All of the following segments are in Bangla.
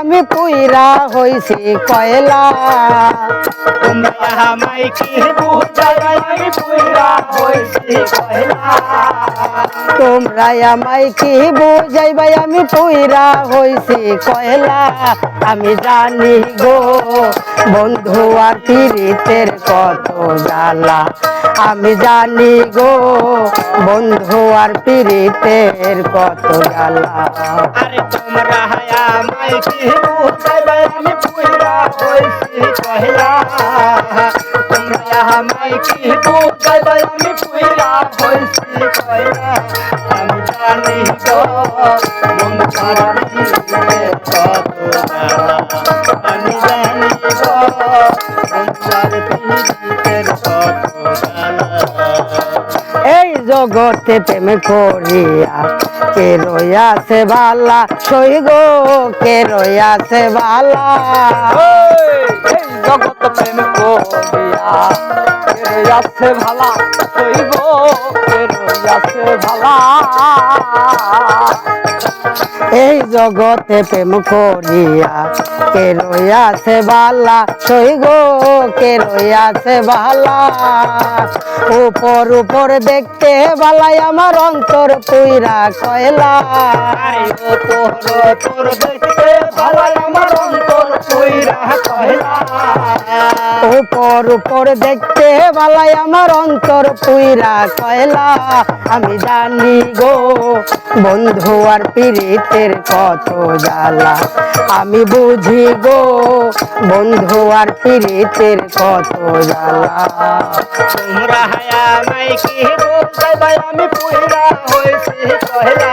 আমি পুইরা হইছি কয়লা। তোমরা আমায় কি বুঝাবে আমি পুরা হইছি কয়লা। তোমরা আমায় কি বুঝাই ভাই আমি পুইরা হইছি কয়লা। আমি জানি গো বন্ধু আর পীড়িতের কত জ্বালা। আমি জানি গো, বন্ধু আর পীড়িতের কত জ্বালা। আরে তোমরা আমায় কি বুঝাবে আমি পুরা হইছি কয়লা তোমরা আমায় কি বুঝাবে আমি পুরা হইছি কয়লা আমি জানি তো মন খারাপ কত জগতে প্রেম করিয়া, কে রইয়াছে বালা? সই গো, কে রইয়াছে সে বালা জগত প্রেম করিয়া, কে আছে ভালা গো, কে আছে ভালা এই জগতে প্রেম করিয়া কে রইয়াছে বালা? সই গো, কে রইয়াছে বালা? উপর উপর দেখতে বালাই আমার অন্তর পুইরা কয়লা। তোর তোর দেখতে বালাই আমার অন্তর কয়লা উপর উপর দেখতে ভালাই আমার অন্তর পুইরা কয়লা। আমি জানি গো, বন্ধু আর পীড়িতের কত জ্বালা। আমি বুঝি গো, বন্ধু আর পীড়িতের কত জ্বালা। তোমরা হায়া মাই কি আমি পুইরা হইছি কয়লা।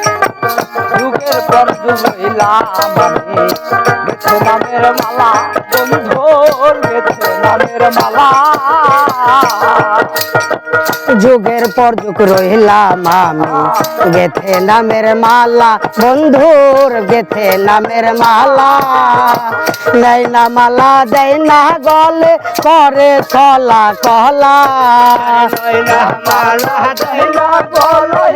যুগের পর যুগ হইলাম আমি গেছে নামের মালা বন্ধুর গেছে নামের মালা। যুগের পর যুগ রইলাম আমি গেথে নামের মালা, বন্ধুর গেথে নামের মালা। নেই না মালা, দেয় না গলে করে কলা নয়না মালা চলা চলা ওই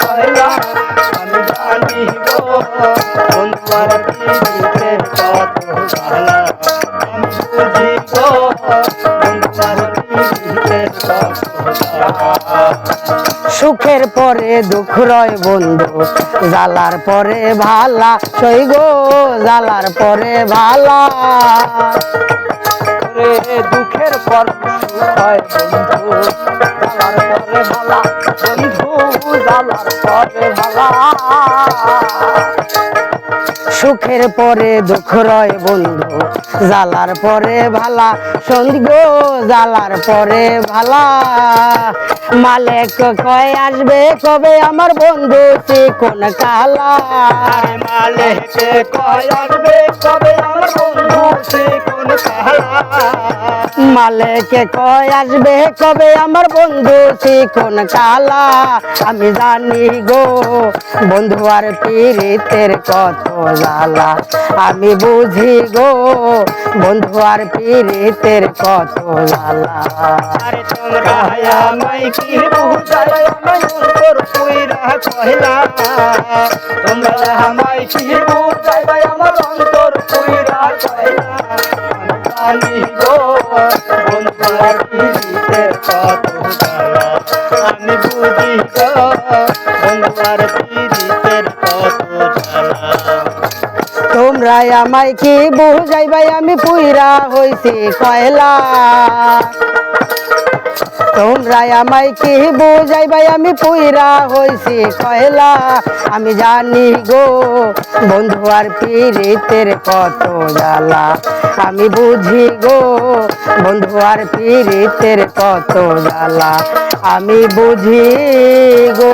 কইরা আমি জানি গো বন্ধুয়ার পিড়িতের কত জ্বালা আমি বুঝি গো বন্ধুয়ার পিড়িতের কত সুখের পরে দুঃখ রয় বন্ধু জ্বালার পরে ভালা। সই গো জ্বালার পরে ভালা। রে দুঃখের পর সুখ হয় বন্ধু জ্বালার পরে ভালা। বন্ধু জ্বালার পরে ভালা। সুখের পরে দুঃখ রয় বন্ধু, জ্বালার পরে ভালা। সন্ধি গো, জ্বালার পরে ভালা। মালেক কয় আসবে কবে আমার বন্ধু কোন কালা মালেকে কয় আসবে কবে মালেকে কয়, আসবে কবে আমার বন্ধু কোন কালা? আমি জানি গো, বন্ধু আর পীড়িতের কত জ্বালা। আমি বুঝি গো, বন্ধু আর পীড়িতের কত আরে তোমরা তোমরা আমার অন্তর জানি গো বন্ধুর পিড়িতের কত জ্বালা আমি বুঝি তোমরা আমায় কি বুঝাইবাই? আমি পুইরা হইছি কয়লা। তোমরা আমায় কি বুঝাই ভাই? আমি পুইরা হইছি কয়লা। আমি জানি গো, বন্ধু আর পীড়িতের কত জ্বালা। আমি বুঝি গো, বন্ধু আর পীড়িতের কত জ্বালা। আমি বুঝি গো